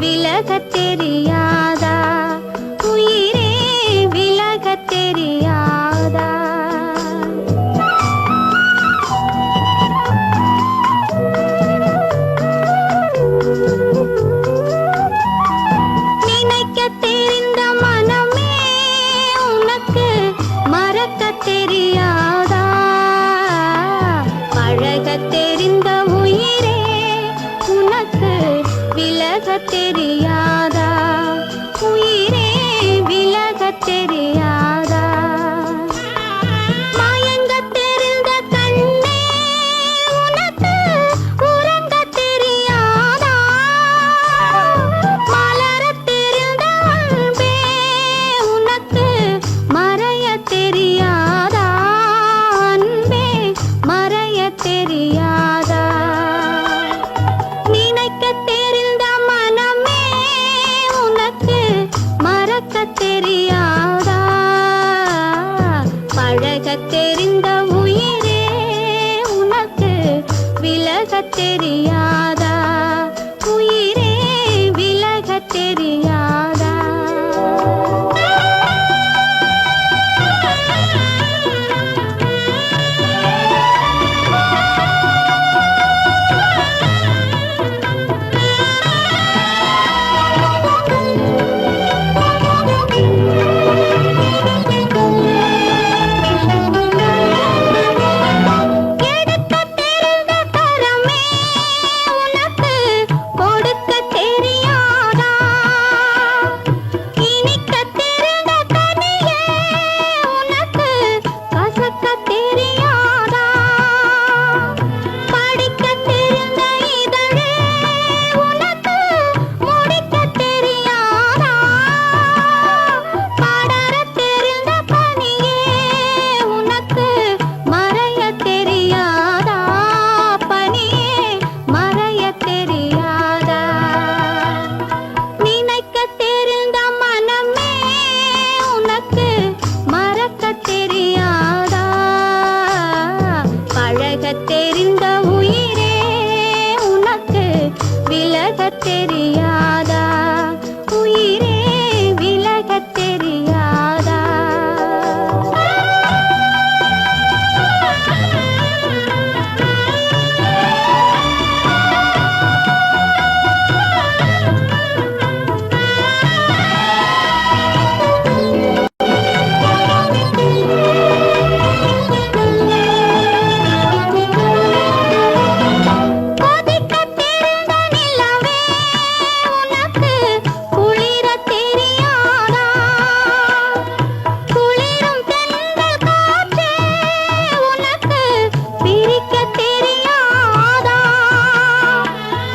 விலகத் தெரிய விலகத் தெரியாதா? உயிரே விலகத் தெரியாதா? தெரிந்த உயிரே உனக்கு விலகத் தெரியாது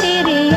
तेरे